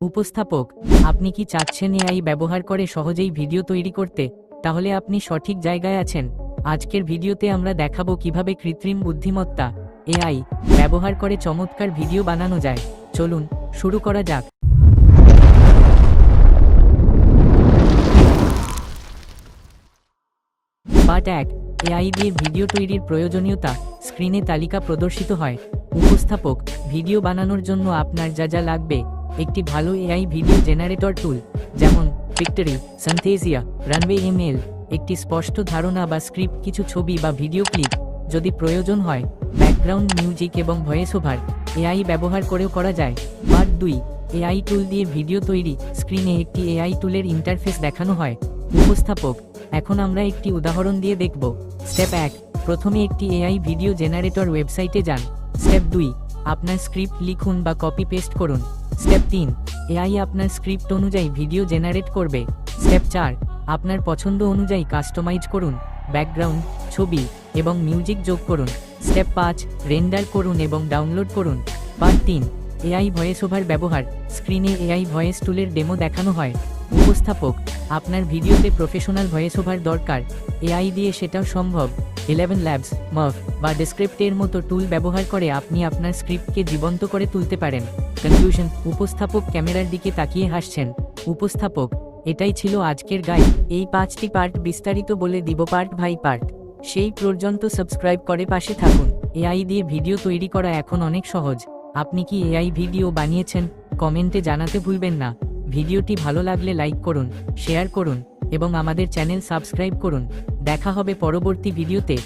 উপস্থাপক, আপনি কি চাচ্ছেন এআই ব্যবহার করে সহজেই ভিডিও তৈরি করতে? তাহলে আপনি সঠিক জায়গায় আছেন। আজকের ভিডিওতে আমরা দেখাবো কীভাবে কৃত্রিম বুদ্ধিমত্তা, এআই, ব্যবহার করে চমৎকার ভিডিও বানানো যায়। চলুন, শুরু করা যাক। পার্ট এক, এআই দিয়ে ভিডিও তৈরির প্রয়োজনীয়তা, স্ক্রিনে তালিকা প্রদর্শিত হয়। উপস্থাপক, ভিডিও বানানোর জন্য আপনার যা যা লাগবে একটি ভালো এআই ভিডিও জেনারেটর টুল যেমন পিক্টরি সানথেজিয়া রানওয়ে ইমেল একটি স্পষ্ট ধারণা বা স্ক্রিপ্ট কিছু ছবি বা ভিডিও ক্লিপ যদি প্রয়োজন হয় ব্যাকগ্রাউন্ড মিউজিক এবং ভয়েস ওভার এআই ব্যবহার করেও করা যায়। পার্ট দুই, এআই টুল দিয়ে ভিডিও তৈরি স্ক্রিনে একটি এআই টুলের ইন্টারফেস দেখানো হয়। উপস্থাপক, এখন আমরা একটি উদাহরণ দিয়ে দেখব। স্টেপ এক, প্রথমে একটি এআই ভিডিও জেনারেটর ওয়েবসাইটে যান। স্টেপ দুই, আপনার স্ক্রিপ্ট লিখুন বা কপি পেস্ট করুন। স্টেপ তিন এআই আপনার স্ক্রিপ্ট অনুযায়ী ভিডিও জেনারেট করবে। স্টেপ চার, আপনার পছন্দ অনুযায়ী কাস্টমাইজ করুন। ব্যাকগ্রাউন্ড ছবি এবং মিউজিক যোগ করুন। স্টেপ পাঁচ রেন্ডার করুন এবং ডাউনলোড করুন। পার্ট তিন এআই ভয়েস ওভার ব্যবহার। স্ক্রিনে এআই ভয়েস টুলের ডেমো দেখানো হয়। উপস্থাপক, আপনার ভিডিওতে প্রফেশনাল ভয়েস ওভার দরকার। এআই দিয়ে সেটাও সম্ভব। ইলেভেন ল্যাবস মফ বা ডেসক্রিপ্টের মতো টুল ব্যবহার করে আপনি আপনার স্ক্রিপ্টকে জীবন্ত করে তুলতে পারেন। কনক্লুশন উপস্থাপক ক্যামেরার দিকে তাকিয়ে হাসছেন। উপস্থাপক, এটাই ছিল আজকের গাইড এই পাঁচটি পার্ট বিস্তারিত বলে দিব পার্ট ভাই পার্ট সেই পর্যন্ত সাবস্ক্রাইব করে পাশে থাকুন। এআই দিয়ে ভিডিও তৈরি করা এখন অনেক সহজ। আপনি কি এআই ভিডিও বানিয়েছেন? কমেন্টে জানাতে ভুলবেন না। ভিডিওটি ভালো লাগলে লাইক করুন শেয়ার করুন। এবং আমাদের চ্যানেল সাবস্ক্রাইব করুন। দেখা হবে পরবর্তী ভিডিওতে।